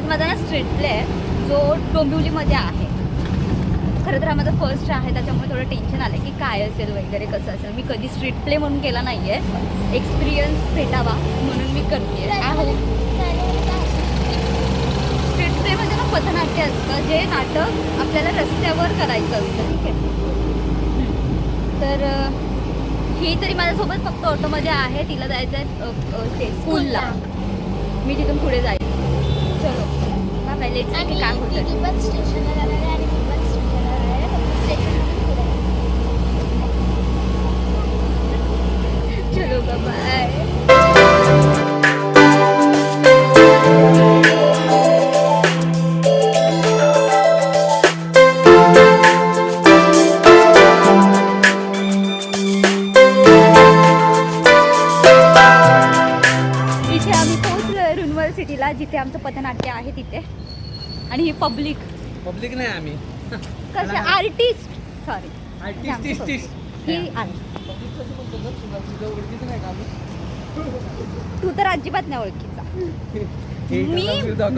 आज माझा ना स्ट्रीट प्ले आहे जो डोंबिवलीमध्ये आहे. खरं तर हा माझा फर्स्ट आहे त्याच्यामुळे थोडं टेन्शन आलं की काय असेल वगैरे कसं असेल. मी कधी स्ट्रीट प्ले म्हणून केला नाही आहे एक्सपिरियन्स भेटावा म्हणून मी करते स्ट्रीट प्ले म्हणजे ना पथनाट्य असतं जे नाटक आपल्याला रस्त्यावर करायचं असतं ठीक आहे? तर ही तरी माझ्यासोबत फक्त ऑटोमध्ये आहे तिला जायचं आहे स्कूलला. मी तिथून पुढे चलो बाय बाय लेट्स आणि काय होतं दीदी पण आणि ही पब्लिक. पब्लिक नाही आम्ही. कसे आर्टिस्ट सॉरी आर्टिस्ट टिस्ट ही आहे? तू तर अजिबात नाही ओळखीचा. मी.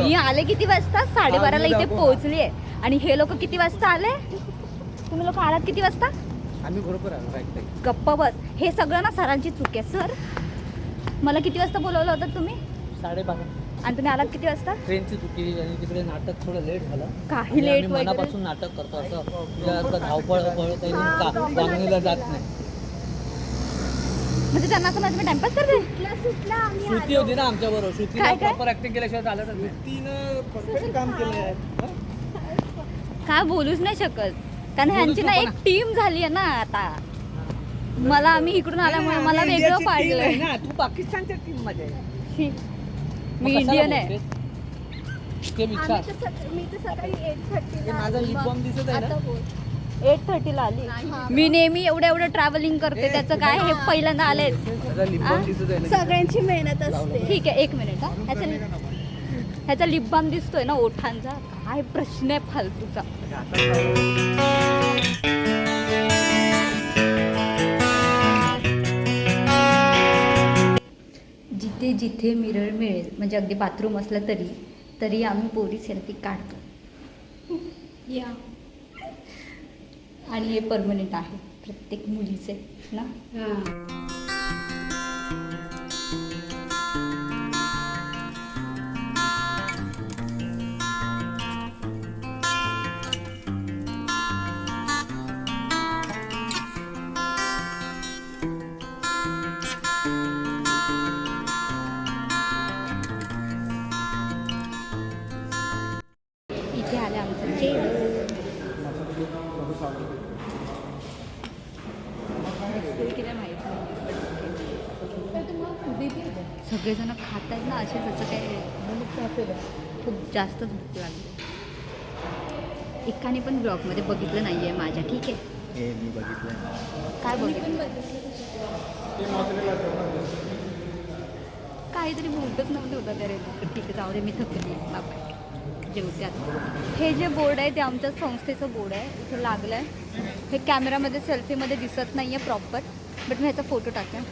मी आले किती वाजता? साडेबाराला इथे. पोहोचली. आहे आणि हे लोक किती वाजता आले? तुम्ही लोक आलात किती वाजता? आम्ही बरोबर आलो. गप्प बस. हे सगळं ना सरांची चूक आहे सर. मला किती वाजता बोलवलं होतं तुम्ही? साडेबारा. आणि तुम्ही आलात किती वाजता? ट्रेनची चुकी आणि तिकडे नाटक थोडं लेट झालं. काही लेट मनापासून नाटक करतो असं. धावपळ वागणीला जात नाही. म्हणजे त्यांना असं माझं टाइमपास करते? श्रुती. होती ना आमच्या बरोबर काय? प्रॉपर ऍक्टिंग केल्याशिवाय चालतच नाही. तिनं परफेक्ट काम केलंय. काय बोलूच नाही शकत? कारण ह्यांची ना एक. टीम झाली आहे ना आता. मला आम्ही इकडून आल्यामुळे मला वेगळं आहे पाडलं ना. तू पाकिस्तानच्या टीममध्ये आहे. मी इंडियन आहे. बोलतेस? ते विचार. आम्ही तर सक- मी तर सकाळी एट थर्टीला आली. मी नेहमी एवढं एवढं ट्रॅव्हलिंग करते त्याचं काय हे पहिल्यांदा आले सगळ्यांची मेहनत असते. ठीक आहे एक मिनिट हा. ह्याचा ह्याचा लिप बाम दिसतोय ना ओठांचा? काय प्रश्न आहे फालतूचा. जिथे मिरर मिळेल म्हणजे अगदी बाथरूम असलं तरी तरी आम्ही पोरी सेल्फी काढतो. या. आणि हे परमनंट आहे प्रत्येक मुलीचे ना? सगळेजण खात आहेत ना असे जसं काय खूप जास्तच भूक लागली. एकाने पण ब्लॉगमध्ये बघितलं नाही आहे माझ्या ठीक आहे? मी काय बघितलं? काहीतरी बोलतच नव्हतं होता त्या रेल्वे ठीक आहे जाऊ दे मी थकली. बाबा जेवते आता हे जे बोर्ड आहे ते आमच्या संस्थेचं बोर्ड आहे. इथे लागलं आहे हे कॅमेरामध्ये सेल्फीमध्ये दिसत नाही आहे प्रॉपर बट मी ह्याचा फोटो टाकेन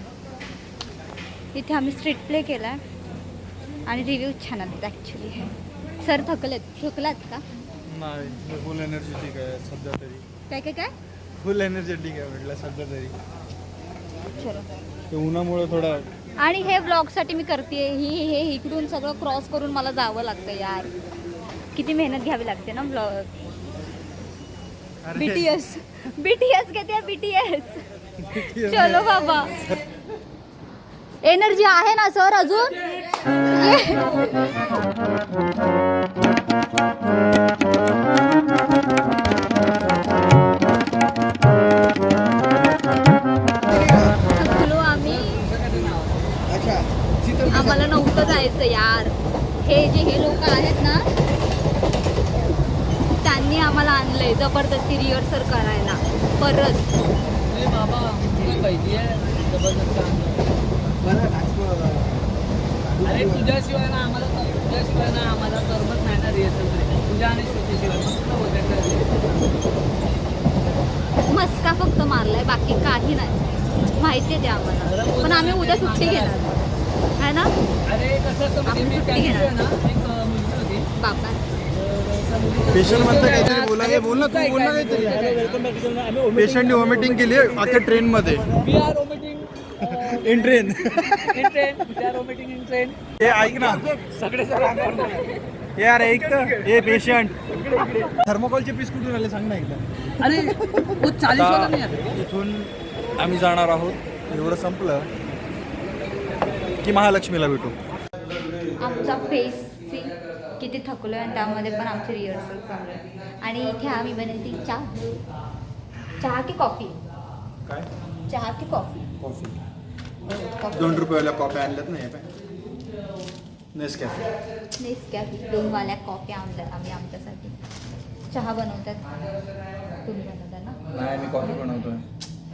इथे आम्ही स्ट्रीट प्ले केला आहे आणि रिव्ह्यू छान आले ॲक्च्युली सर थकलेत. थकलात का? नाही फुल एनर्जेटिक आहे सध्या तरी. काय काय काय? फुल एनर्जेटिक आहे म्हटलं सध्या तरी. चलो. उन्हामुळे थोडा आणि हे ब्लॉगसाठी मी करते ही हे इकडून सगळं क्रॉस करून मला जावं लागतं यार. किती मेहनत घ्यावी लागते ना ब्लॉग? बीटीएस बीटीएस कहते बीटीएस चलो बाबा. एनर्जी आहे ना सर अजून? आम्हाला नव्हतं जायचं यार. हे जे हे लोक आहेत ना आम्हाला आणलंय जबरदस्ती रिहर्सल करायला. परत. अरे तुझ्याशिवाय ना आम्हाला तुझ्याशिवाय ना आम्हाला करमत नाही ना रिहर्सल तुझ्या आणि श्रुतीशिवाय मस्का फक्त मारलाय बाकी काही नाही. माहिती आहे ते आम्हाला. पण आम्ही उद्या सुट्टी घेणार. आहे ना? अरे कसं असतं म्हणजे ना बाबा पेशंट म्हणतं काहीतरी बोला हे बोल ना तू बोल ना काहीतरी. पेशंटने वॉमिटिंग केली अख्ख्या ट्रेन मध्ये. We are vomiting in train in train we are vomiting in train हे ऐक ना. सगळे हे यार ऐक हे पेशंट थर्मोकॉलचे पीस कुठून आले सांग ना एकदा. अरे इथून आम्ही जाणार आहोत. एवढं संपलं की महालक्ष्मीला भेटू. आमचा फेस किती थकलो आणि त्यामध्ये पण आमची रिहर्सल चालू आहे आणि इथे आम्ही बनवते चहा. चहा की कॉफी काय? चहा की कॉफी कॉफी कॉफी दोन रुपयाला कॉफी आणल्यात ना हे पाय नेस कॅफे नेसकॅफे दोन वाल्या कॉफी आणल्यात आम्ही आमच्यासाठी चहा बनवतात. तुम्ही बनवता ना? नाही मी कॉफी बनवतोय.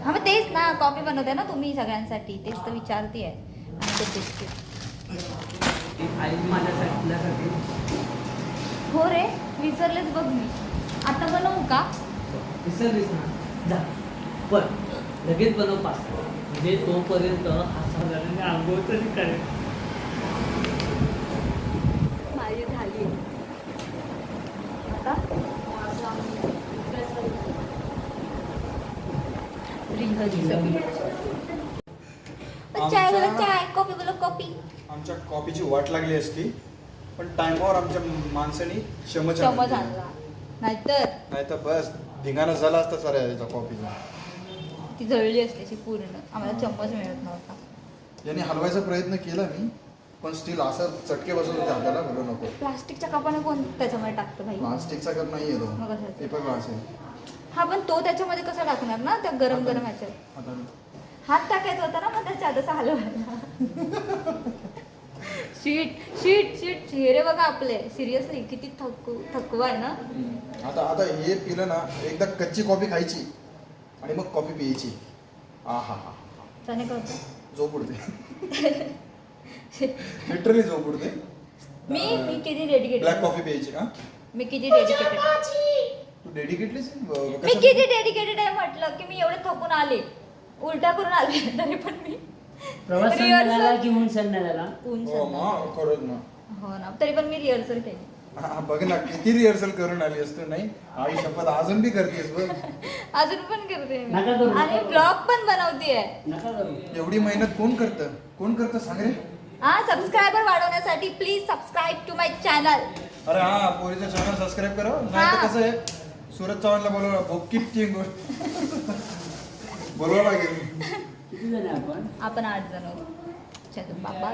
हा मग तेच ना कॉफी बनवताय ना तुम्ही सगळ्यांसाठी. तेच तर विचारते आहे आणि ते बिस्किट आई माझ्यासाठी तुझ्यासाठी. हो रे विसरलेच बघ मी. आता बनवू का? विसरलीस ना. जा. पण लगेच बनव पास्ता म्हणजे तोपर्यंत असा झाल्याने आंघोळ तरी करेल माझी झाली. आता चाय बोला चाय. कॉफी बोला कॉफी. आमच्या कॉफीची वाट लागली असती. पण टायमावर आमच्या माणसानी चमच चमच आणला नाहीतर? नाही तर बस धिंगाणा झाला असता साऱ्या याचा कॉफीचा ती जळली असते अशी पूर्ण. आम्हाला चम्मच मिळत नव्हता. याने हलवायचा प्रयत्न केला मी पण स्टील असं चटके बसत होते हाताला बोलू नको. प्लास्टिकच्या कपाने कोण त्याच्यामध्ये टाकतं भाई प्लास्टिकचा कप नाही येतो मग? पेपर ग्लास आहे. हा पण तो त्याच्यामध्ये कसा टाकणार ना त्या गरम गरम ह्याच्यात? आता हात टाकायचा होता ना मग त्याच्या आधीच हलवायला शीट शीट शीट चेहरे बघा आपले. सिरियसली किती थकू थकवा आहे ना? आता आता हे पिलं ना एकदा कच्ची कॉफी खायची आणि मग कॉफी प्यायची. आ हा हा त्याने करतो झोप उडते. लिटरली झोप उडते. मी मी किती डेडिकेटेड ब्लॅक कॉफी प्यायची का? मी किती डेडिकेटेड तू डेडिकेटलीच मी किती डेडिकेटेड आहे म्हटलं की मी एवढे थकून आले. उलटा करून आले तरी पण मी प्रवास Rehearsal- संध्याला की ऊन ऊन हो सांगा. मग खरंच ना हो ना तरी पण मी रिहर्सल केली. हा, बघ ना किती रिहर्सल करून आली असतो नाही? आई शपथ अजून बी करतेस बघ. अजून पण करते मी. नका करू, आणि नका करू. ब्लॉग पण बनवते. नका करू. एवढी मेहनत कोण करतं? कोण करतं सांग रे? हा सबस्क्रायबर वाढवण्यासाठी please subscribe to my channel अरे हा पोरीचं चॅनल सबस्क्राईब करा. नाही हा. तर कसं आहे सूरज चव्हाणला बोलवा भोकीची गोष्ट. बोलवा लागेल किती जण आपण. आपण आठ जण आहोत चल बाबा.